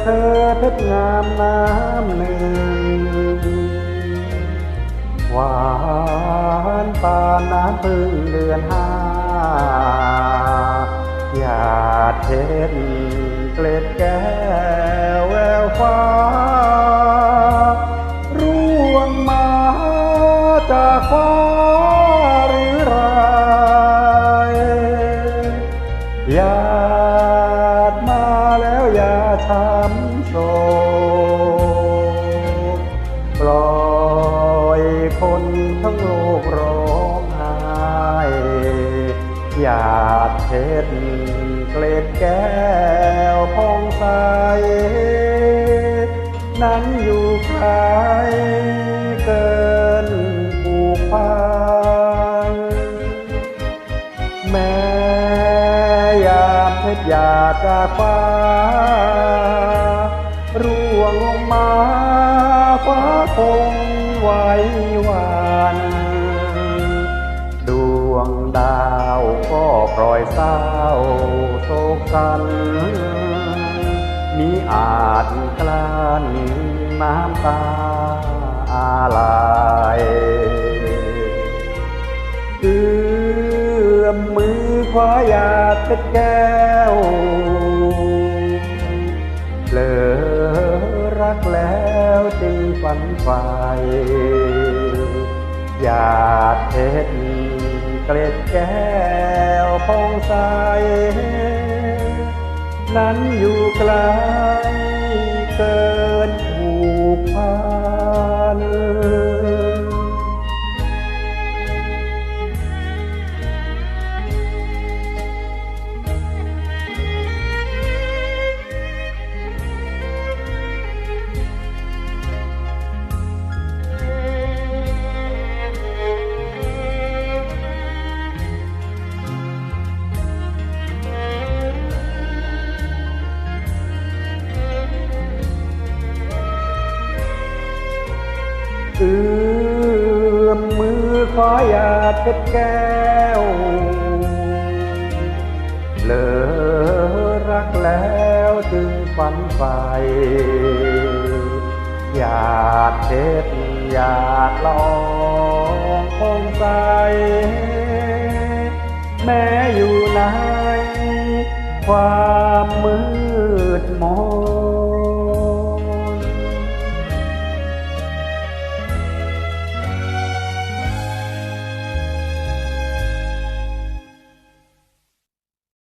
เธอเพชรงามน้ำหนึ่งหวานปานน้ำพึ่งเดือนห้าหยาดเพชรเกล็ดแก้วแววฟ้า ร่วงมาจากฟ้าหรือไรหยา เพชรเกล็ดแก้วพองใส นั้นอยู่ไกลเกินผูกพันแม้ยามเพชรหยาดจากฟ้าร่วงลงมาฟ้าคงไหว้หวัน ก็ปล่อยเศร้าโศกสันมีอาจกลั้นน้ำตาอาลัยเอื้อมมือคว้าหยาดเพชรแก้วเลอรักแล้วจึงฝันไฟหยาดเพชรเกล็ดแก้ว พองใส นั้นอยู่ไกลเกิน เอื้อมมือคว้าหยาดเพชรแก้วเลอรักแล้วจึงฝันไฟหยาดเพชรหยาดลองคงใสแม้อยู่ในความมืดมน